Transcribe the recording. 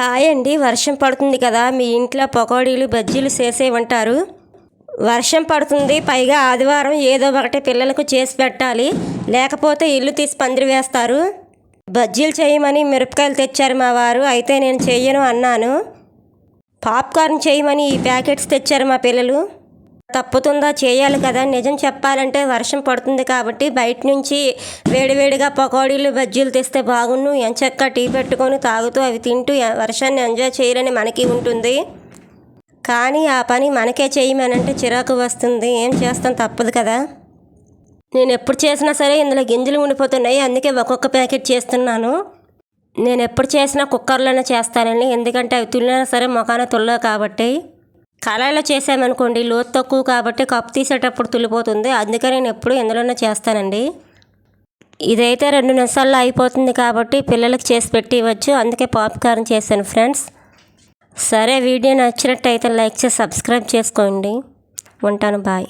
Hi అండి. వర్షం పడుతుంది కదా మీ ఇంట్లో పకోడీలు బజ్జీలు చేసేవంటారు వర్షం పడుతుంది పైగా ఆదివారం ఏదో ఒకటి పిల్లలకు చేసి పెట్టాలి. లేకపోతే ఇల్లు తీసి పందిరి వేస్తారు. బజ్జీలు చేయమని మిరపకాయలు తెచ్చారు మా వారు అయితే నేను చెయ్యను అన్నాను. పాప్కార్న్ చేయమని ఈ ప్యాకెట్స్ తెచ్చారు మా పిల్లలు. తప్పుతుందా చేయాలి కదా. నిజం చెప్పాలంటే వర్షం పడుతుంది కాబట్టి బయట నుంచి వేడివేడిగా పకోడీలు బజ్జీలు తెస్తే బాగున్ను. ఎంచక్క టీ పెట్టుకొని తాగుతూ అవి తింటూ వర్షాన్ని ఎంజాయ్ చేయాలని మనకి ఉంటుంది. కానీ ఆ పని మనకే చేయమనంటే చిరాకు వస్తుంది. ఏం చేస్తాం తప్పదు కదా. నేను ఎప్పుడు చేసినా సరే ఇందులో గింజలు ఉండిపోతున్నాయి. అందుకే ఒక్కొక్క ప్యాకెట్ చేస్తున్నాను. నేను ఎప్పుడు చేసినా కుక్కర్లోనే చేస్తానండి ఎందుకంటే అవి తుల్లినా సరే మొఖాన తుల్లవు కాబట్టి. కళాయిలో చేసామనుకోండి లోతు తక్కువ కాబట్టి కప్పు తీసేటప్పుడు తులిపోతుంది. అందుకే నేను ఎప్పుడు ఎందులోనో చేస్తానండి. ఇదైతే రెండు నిమిషాల్లో అయిపోతుంది కాబట్టి పిల్లలకి చేసి పెట్టి ఇవ్వచ్చు అందుకే పాప్కార్న్ చేశాను ఫ్రెండ్స్. సరే వీడియో నచ్చినట్టయితే లైక్ చేసి సబ్స్క్రైబ్ చేసుకోండి. ఉంటాను బాయ్.